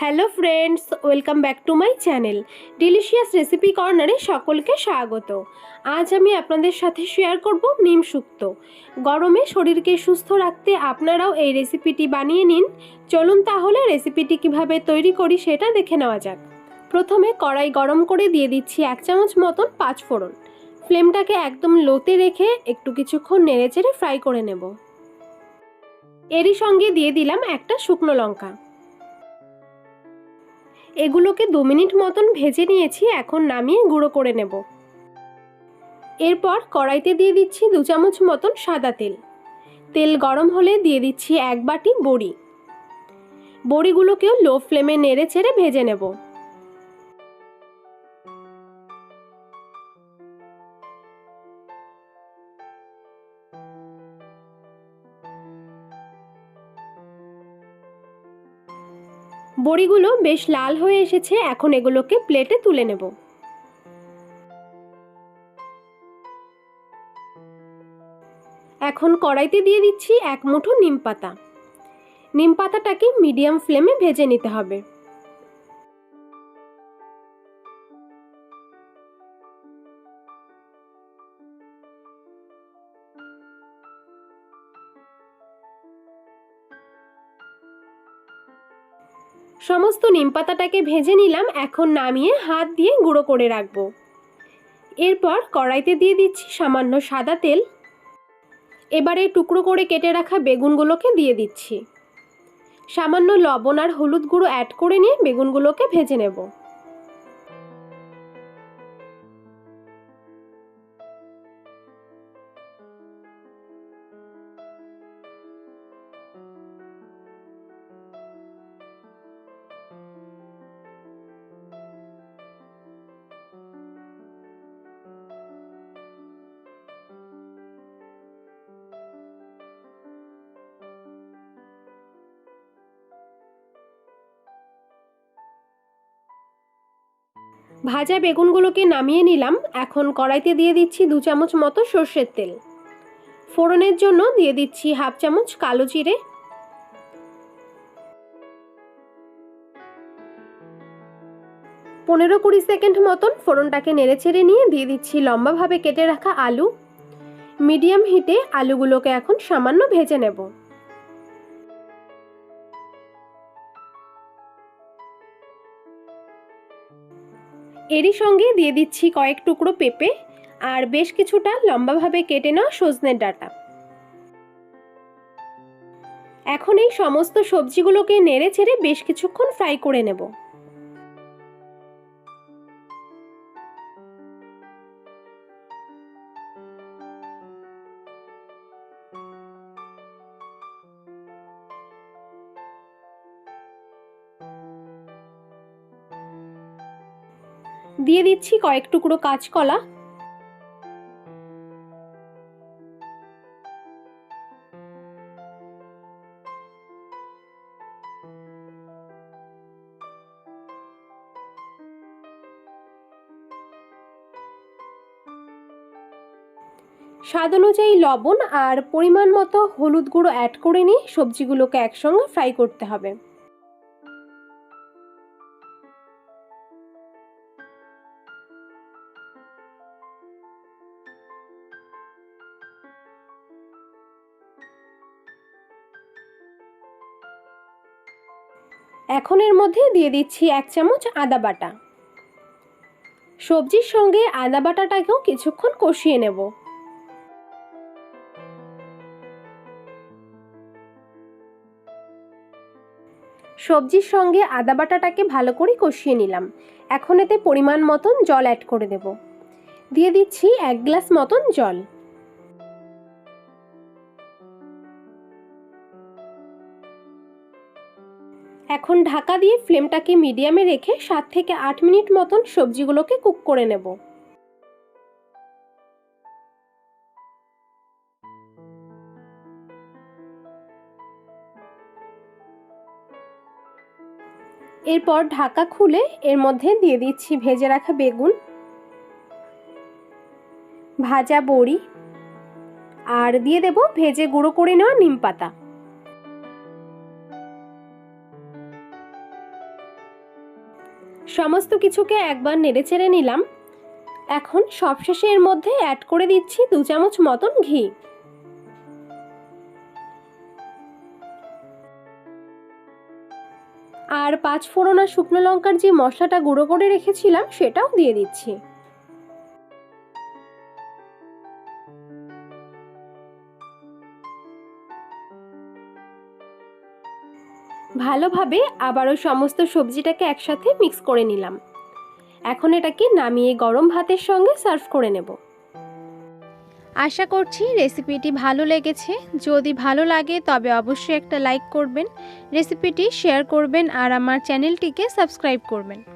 Hello friends, welcome back to my channel. Delicious recipe কর্নারে সকলকে স্বাগত। আজ আমি আপনাদের সাথে শেয়ার করব নিম শুক্ত গরমে শরীরকে সুস্থ রাখতে আপনারাও এই রেসিপিটি বানিয়ে নিন। চলুন তাহলে রেসিপিটি কীভাবে তৈরি করি সেটা দেখে নেওয়া যাক। প্রথমে কড়াই গরম করে দিয়ে দিচ্ছি এক চামচ মতন পাঁচ ফোড়ন। ফ্লেমটাকে একদম লোতে রেখে একটু কিছুক্ষণ নেড়েচেড়ে ফ্রাই করে নেব। এরই সঙ্গে দিয়ে দিলাম একটা শুকনো লঙ্কা। এগুলোকে দু মিনিট মতন ভেজে নিয়েছি, এখন নামিয়ে গুঁড়ো করে নেব। এরপর কড়াইতে দিয়ে দিচ্ছি দু চামচ মতন সাদা তেল। তেল গরম হলে দিয়ে দিচ্ছি এক বাটি বড়ি। বড়িগুলোকেও লো ফ্লেমে নেড়ে ছেড়ে ভেজে নেব। বড়িগুলো বেশ লাল হয়ে এসেছে, এখন এগুলোকে প্লেটে তুলে নেব। এখন কড়াইতে দিয়ে দিচ্ছি এক মুঠো নিম পাতা। নিম পাতাটাকে মিডিয়াম ফ্লেমে ভেজে নিতে হবে। সমস্ত নিম পাতাটাকে ভেজে নিলাম, এখন নামিয়ে হাত দিয়ে গুঁড়ো করে রাখব। এরপর কড়াইতে দিয়ে দিচ্ছি সামান্য সাদা তেল। এবারে টুকরো করে কেটে রাখা বেগুনগুলোকে দিয়ে দিচ্ছি। সামান্য লবণ আর হলুদ গুঁড়ো অ্যাড করে নিয়ে বেগুনগুলোকে ভেজে নেব। ভাজা বেগুনগুলোকে নামিয়ে নিলাম। এখন কড়াইতে দিয়ে দিচ্ছি দু চামচ মতো সর্ষের তেল। ফোড়নের জন্য দিয়ে দিচ্ছি হাফ চামচ কালো জিরে। পনেরো কুড়ি সেকেন্ড মতন ফোড়নটাকে নেড়ে ছেড়ে নিয়ে দিয়ে দিচ্ছি লম্বাভাবে কেটে রাখা আলু। মিডিয়াম হিটে আলুগুলোকে এখন সামান্য ভেজে নেব। এরই সঙ্গে দিয়ে দিচ্ছি কয়েক টুকরো পেঁপে আর বেশ কিছুটা লম্বাভাবে কেটে নেওয়া সজনের ডাটা। এখন এই সমস্ত সবজিগুলোকে নেড়ে ছেড়ে বেশ কিছুক্ষণ ফ্রাই করে নেব। দিয়ে দিচ্ছি কয়েক টুকরো কাঁচকলা। স্বাদ অনুযায়ী লবণ আর পরিমাণ মতো হলুদ গুঁড়ো অ্যাড করে নিয়ে সবজিগুলোকে একসঙ্গে ফ্রাই করতে হবে। এখন এর মধ্যে দিয়ে দিচ্ছি এক চামচ আদা বাটা। সবজির সঙ্গে আদা বাটাটাকেও কিছুক্ষণ কষিয়ে নেব। সবজির সঙ্গে আদা বাটাটাকে ভালো করে কষিয়ে নিলাম। এখন এতে পরিমাণ মতন জল অ্যাড করে দেব। দিয়ে দিচ্ছি এক গ্লাস মতন জল। এখন ঢাকা দিয়ে ফ্লেমটাকে মিডিয়ামে রেখে সাত থেকে আট মিনিট মতন সবজিগুলোকে কুক করে নেব। এরপর ঢাকা খুলে এর মধ্যে দিয়ে দিচ্ছি ভেজে রাখা বেগুন, ভাজা বড়ি, আর দিয়ে দেব ভেজে গুঁড়ো করে নেওয়া নিম পাতা। সমস্ত কিছুকে একবার নেড়েচেড়ে নিলাম। এখন সবশেষে এর মধ্যে অ্যাড করে দিচ্ছি দু চামচ মতন ঘি। আর পাঁচ ফোড়না শুকনো লঙ্কার যে মশলাটা গুঁড়ো করে রেখেছিলাম, সেটাও দিয়ে দিচ্ছি। ভালোভাবে আবারও সমস্ত সবজিটাকে একসাথে মিক্স করে নিলাম। এখন এটাকে নামিয়ে গরম ভাতের সঙ্গে সার্ভ করে নেব। আশা করছি রেসিপিটি ভালো লেগেছে। যদি ভালো লাগে তবে অবশ্যই একটা লাইক করবেন, রেসিপিটি শেয়ার করবেন আর আমার চ্যানেলটিকে সাবস্ক্রাইব করবেন।